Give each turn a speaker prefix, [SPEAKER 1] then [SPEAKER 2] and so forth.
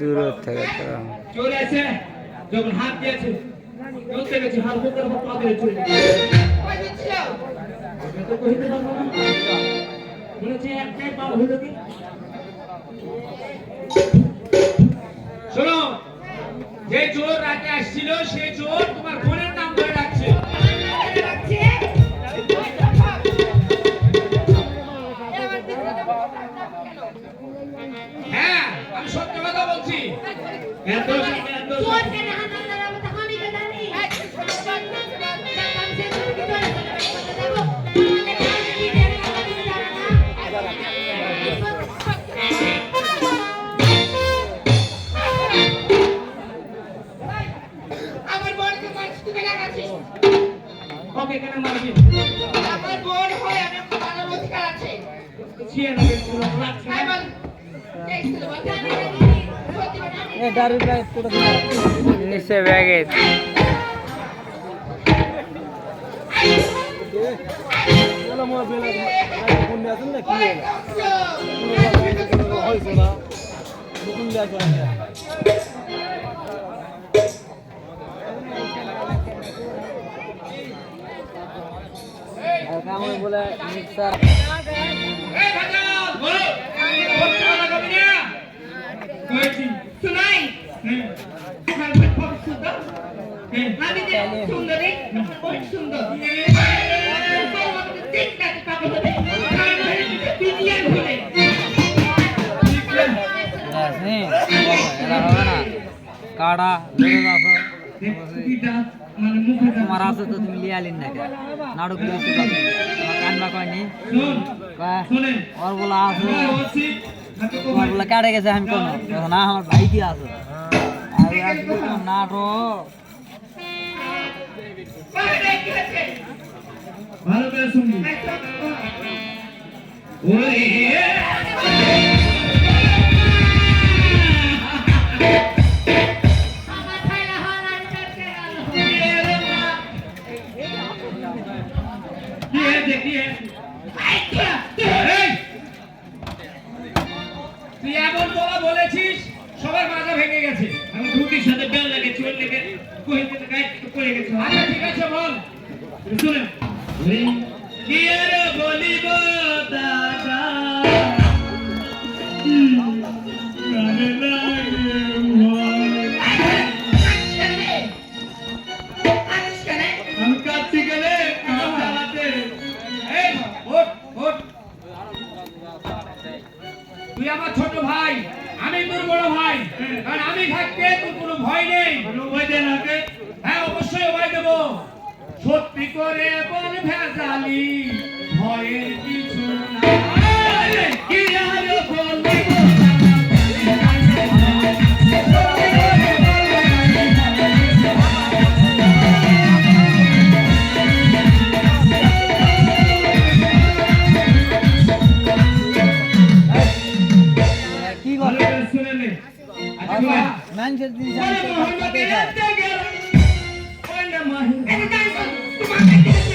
[SPEAKER 1] দূর থেকে
[SPEAKER 2] চলে এসে যখন হাত দিয়েছে চলতে গেছে হাত পা দিয়ে চলে একটাই হইল কি? শোনো যে চোর রাতে আসছিল সে চোর তোমার বোনের নাম ধরে ডাকছে হ্যাঁ আমি সত্য কথা বলছি। এত এত
[SPEAKER 3] আমার বোনকে মারছিস তুই লাগাচ্ছিস
[SPEAKER 2] ওকে কেন মারবি?
[SPEAKER 1] নিচে ব্যাগে বলে মিক্সার
[SPEAKER 2] না?
[SPEAKER 3] সুন্দর। সুন্দরী
[SPEAKER 1] না কাড়া ধরে
[SPEAKER 2] দাও।
[SPEAKER 1] তোমার আছে তো তুমি লিয়ে আলিন নাকি নাটক লিখতে পারো কয়নি
[SPEAKER 2] শোন,
[SPEAKER 1] কয়,
[SPEAKER 2] শোনেন।
[SPEAKER 1] ওর বলা আছে
[SPEAKER 2] আমরা বলছি, হাতে
[SPEAKER 1] তোমার
[SPEAKER 2] কমাই।
[SPEAKER 1] বলে কেটে গেছে আমি কোনো না আমার ভাই কি আছে আর আজকে তোমার নাটক
[SPEAKER 3] বাইরে কি হচ্ছে
[SPEAKER 2] ভালো করে শুনবি। ওরে,
[SPEAKER 3] আমার
[SPEAKER 2] তুই এমন বলা বলেছিস, সবার মাজা ভেঙে গেছে। আমি ধুতির সাথে বেল লেগে, চুল লেগে গায়ে পড়ে গেছে। আচ্ছা ঠিক আছে বলিব, দাদা? তুই আমার ছোট ভাই, আমি তোর বড় ভাই, কারণ আমি থাকতে তোর কোনো ভয় নেই। হ্যাঁ অবশ্যই ভয় দেবো। সত্যি করে বল ভেজালি। আচ্ছা
[SPEAKER 1] মানুষের জিনিস
[SPEAKER 2] বলে